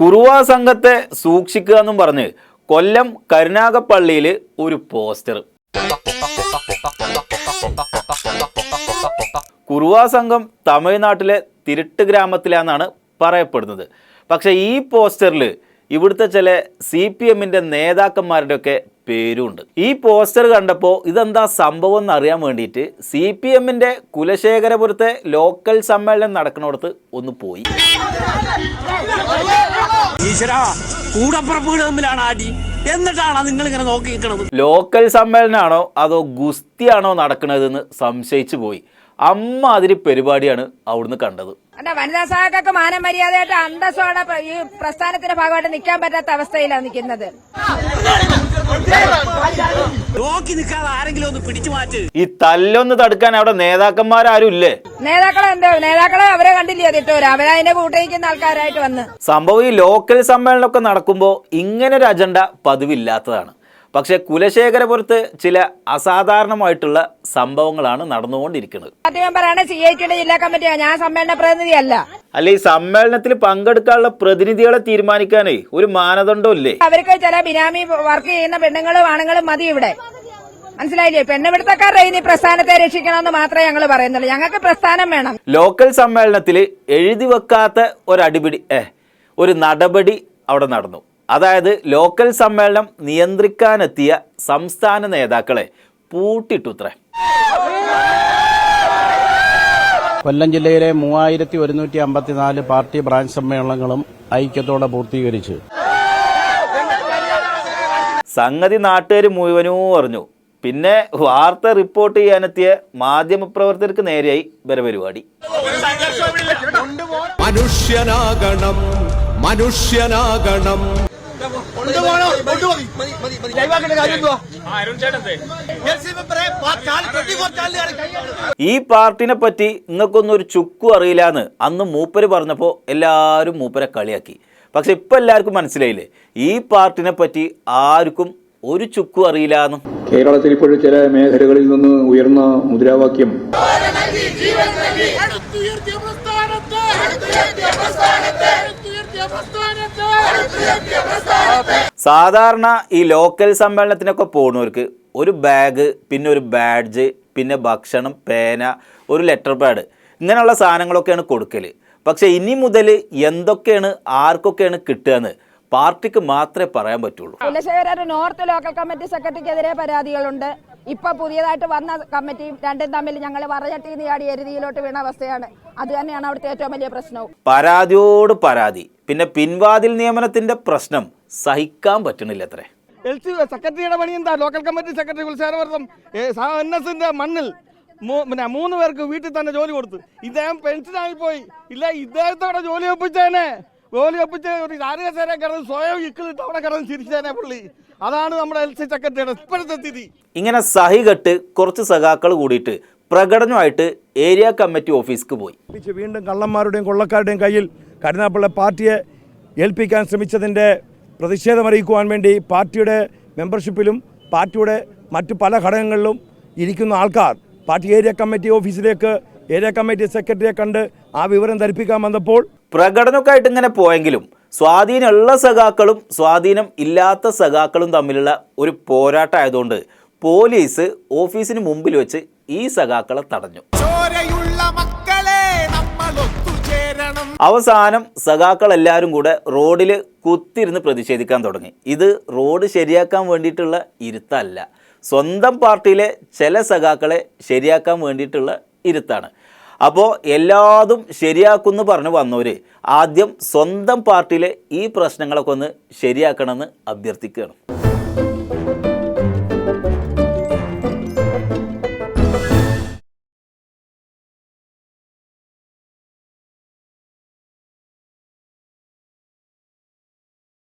കുറുവ സംഘത്തെ സൂക്ഷിക്കുക എന്നും പറഞ്ഞ് കൊല്ലം കരുനാഗപ്പള്ളിയിൽ ഒരു പോസ്റ്റർ. കുറുവാ സംഘം തമിഴ്നാട്ടിലെ തിരുട്ട് ഗ്രാമത്തിലാണെന്നാണ് പറയപ്പെടുന്നത്. പക്ഷേ ഈ പോസ്റ്ററിൽ ഇവിടുത്തെ ചില സി പി എമ്മിന്റെ നേതാക്കന്മാരുടെയൊക്കെ പേരുണ്ട്. ഈ പോസ്റ്റർ കണ്ടപ്പോൾ ഇതെന്താ സംഭവം എന്നറിയാൻ വേണ്ടിയിട്ട് സി പി എമ്മിന്റെ കുലശേഖരപുരത്തെ ലോക്കൽ സമ്മേളനം നടക്കുന്നിടത്ത് ഒന്ന് പോയി. ഈശ്വര കൂടപ്പുറപ്പുകൾ തമ്മിലാണ് അടി എന്നിട്ടാണ് നിങ്ങൾ ഇങ്ങനെ നോക്കി നിൽക്കണത് ലോക്കൽ സമ്മേളനമാണോ അതോ ഗുസ്തിയാണോ നടക്കുന്നത് എന്ന് സംശയിച്ചു പോയി. അമ്മ അതിരി പരിപാടിയാണ് അവിടുന്ന് കണ്ടത്. അല്ല വനിതാ സഹാക്കൾക്ക് മാനം മര്യാദയായിട്ട് അന്തസ്സോടെ ഈ പ്രസ്ഥാനത്തിന്റെ ഭാഗമായിട്ട് നിൽക്കാൻ പറ്റാത്ത അവസ്ഥയിലാണ് നിൽക്കുന്നത് നോക്കി നിൽക്കാതെ ആരെങ്കിലും ഒന്ന് പിടിച്ചു മാറ്റ്. ഈ തല്ലൊന്ന് തടുക്കാൻ അവിടെ നേതാക്കന്മാരാരും ഇല്ലേ നേതാക്കളെ എന്താ നേതാക്കളെ അവരെ കണ്ടില്ലേ തിട്ടൂര് അവരതിന്റെ കൂട്ടിരിക്കുന്ന ആൾക്കാരായിട്ട് വന്ന്. സംഭവം ഈ ലോക്കൽ സമ്മേളനമൊക്കെ നടക്കുമ്പോ ഇങ്ങനെ ഒരു അജണ്ട പതിവില്ലാത്തതാണ്. പക്ഷേ കുലശേഖരപുരത്ത് ചില അസാധാരണമായിട്ടുള്ള സംഭവങ്ങളാണ് നടന്നുകൊണ്ടിരിക്കുന്നത്. സി ഐ ടിയുടെ ജില്ലാ കമ്മിറ്റിയാണ് ഞാൻ സമ്മേളന പ്രതിനിധിയല്ല. അല്ല ഈ സമ്മേളനത്തിൽ പങ്കെടുക്കാനുള്ള പ്രതിനിധികളെ തീരുമാനിക്കാനേ ഒരു മാനദണ്ഡം ഇല്ലേ അവർക്ക് ചില ബിനാമി വർക്ക് ചെയ്യുന്ന പെണ്ണുങ്ങളും ആണുങ്ങളും മതി ഇവിടെ. മനസ്സിലായില്ലേ? പെണ്ണുപിടുത്തക്കാരുടെ ഈ പ്രസ്ഥാനത്തെ രക്ഷിക്കണമെന്ന് മാത്രമേ ഞങ്ങൾ പറയുന്നുള്ളൂ. ഞങ്ങൾക്ക് പ്രസ്ഥാനം വേണം. ലോക്കൽ സമ്മേളനത്തിൽ എഴുതി വെക്കാത്ത ഒരു അടിപിടി ഏ ഒരു നടപടി അവിടെ നടന്നു. അതായത് ലോക്കൽ സമ്മേളനം നിയന്ത്രിക്കാനെത്തിയ സംസ്ഥാന നേതാക്കളെ പൂട്ടിട്ടുത്രേ. കൊല്ലം ജില്ലയിലെ മൂവായിരത്തി ഒരുന്നൂറ്റി അമ്പത്തിനാല് പാർട്ടി ബ്രാഞ്ച് സമ്മേളനങ്ങളും ഐക്യത്തോടെ പൂർത്തീകരിച്ചു. സംഗതി നാട്ടുകാർ മുഴുവനും അറിഞ്ഞു. പിന്നെ വാർത്ത റിപ്പോർട്ട് ചെയ്യാനെത്തിയ മാധ്യമപ്രവർത്തകർക്ക് നേരെയായി വരപരിപാടി മനുഷ്യനാകണം മനുഷ്യനാകണം. ഈ പാർട്ടിനെ പറ്റി നിങ്ങൾക്കൊന്നും ഒരു ചുക്കും അറിയില്ലാന്ന് അന്ന് മൂപ്പര് പറഞ്ഞപ്പോൾ എല്ലാവരും മൂപ്പരെ കളിയാക്കി. പക്ഷെ ഇപ്പം എല്ലാവർക്കും മനസ്സിലായില്ലേ? ഈ പാർട്ടിനെ പറ്റി ആർക്കും ഒരു ചുക്കും അറിയില്ലാന്നും. കേരളത്തിൽ ഇപ്പോഴും ചില മേഖലകളിൽ നിന്ന് ഉയർന്ന മുദ്രാവാക്യം സാധാരണ ഈ ലോക്കൽ സമ്മേളനത്തിനൊക്കെ പോകുന്നവർക്ക് ഒരു ബാഗ് പിന്നെ ഒരു ബാഡ്ജ് പിന്നെ ഭക്ഷണം പേന ഒരു ലെറ്റർ പാഡ് ഇങ്ങനെയുള്ള സാധനങ്ങളൊക്കെയാണ് കൊടുക്കൽ പക്ഷേ ഇനി മുതൽ എന്തൊക്കെയാണ് ആർക്കൊക്കെയാണ് കിട്ടുകയെന്ന് പാർട്ടിക്ക് മാത്രമേ പറയാൻ പറ്റുള്ളൂ. നോർത്ത് ലോക്കൽ കമ്മിറ്റി സെക്രട്ടറിക്കെതിരെ പരാതികളുണ്ട്. ഇപ്പൊ പുതിയതായിട്ട് വന്ന കമ്മിറ്റിയും രണ്ടും തമ്മിൽ ഞങ്ങൾ വറചട്ടി നീയാടി എരുതിയിലോട്ട് വീണ അവസ്ഥയാണ്. അത് തന്നെയാണ് അവിടുത്തെ ഏറ്റവും വലിയ പ്രശ്നവും. പരാതിയോട് പരാതി. പിന്നെ പിൻവാതിൽ നിയമനത്തിന്റെ പ്രശ്നം സഹിക്കാൻ പറ്റണില്ല അത്രേ എൽ സി സെക്രട്ടറിയുടെ പണി എന്താ? ലോക്കൽ കമ്മിറ്റി സെക്രട്ടറി ഉത്സാഹവർദ്ധം എൻ എസിന്റെ മണ്ണിൽ പിന്നെ മൂന്ന് പേർക്ക് വീട്ടിൽ തന്നെ ജോലി കൊടുത്തു. ഇദ്ദേഹം പെൻഷനായി പോയി ഇല്ല ഇദ്ദേഹത്തോടെ ജോലി ഒപ്പിച്ചേനെ. ജോലി ഒപ്പിച്ച് ഒരു കാര്യസേന കിടന്ന് സ്വയം ഇക്കിളിട്ട് അവിടെ കിടന്ന് ചിരിച്ചേനെ പുള്ളി. അതാണ് നമ്മുടെ എൽ സി സെക്രട്ടറിയുടെ ഇപ്പോഴത്തെ സ്ഥിതി. ഇങ്ങനെ സഹികെട്ട് കുറച്ച് സഖാക്കൾ കൂടിയിട്ട് പ്രകടനമായിട്ട് ഏരിയ കമ്മിറ്റി ഓഫീസിക്ക് പോയി. വീണ്ടും കള്ളന്മാരുടെയും കൊള്ളക്കാരുടെയും കയ്യിൽ കരുനാപ്പള്ള പാർട്ടിയെ ഏൽപ്പിക്കാൻ ശ്രമിച്ചതിന്റെ പ്രതിഷേധമറിയിക്കുവാൻ വേണ്ടി പാർട്ടിയുടെ മെമ്പർഷിപ്പിലും പാർട്ടിയുടെ മറ്റു പല ഘടകങ്ങളിലും ഇരിക്കുന്ന ആൾക്കാർ പാർട്ടി ഏരിയ കമ്മിറ്റി ഓഫീസിലേക്ക് ഏരിയ കമ്മിറ്റി സെക്രട്ടറിയെ കണ്ട് ആ വിവരം ധരിപ്പിക്കാൻ വന്നപ്പോൾ പ്രകടനമൊക്കെ ആയിട്ട് ഇങ്ങനെ പോയെങ്കിലും സ്വാധീനമുള്ള സഖാക്കളും സ്വാധീനം ഇല്ലാത്ത സഖാക്കളും തമ്മിലുള്ള ഒരു പോരാട്ടം ആയതുകൊണ്ട് പോലീസ് ഓഫീസിന് മുമ്പിൽ വെച്ച് ഈ സഖാക്കളെ തടഞ്ഞു. അവസാനം സഖാക്കൾ എല്ലാവരും കൂടെ റോഡിൽ കുത്തിരുന്ന് പ്രതിഷേധിക്കാൻ തുടങ്ങി. ഇത് റോഡ് ശരിയാക്കാൻ വേണ്ടിയിട്ടുള്ള ഇരുത്തല്ല. സ്വന്തം പാർട്ടിയിലെ ചില സഖാക്കളെ ശരിയാക്കാൻ വേണ്ടിയിട്ടുള്ള ഇരുത്താണ്. അപ്പോൾ എല്ലാതും ശരിയാക്കുമെന്ന് പറഞ്ഞു വന്നവർ ആദ്യം സ്വന്തം പാർട്ടിയിലെ ഈ പ്രശ്നങ്ങളൊക്കെ ഒന്ന് ശരിയാക്കണമെന്ന് അഭ്യർത്ഥിക്കുകയാണ്.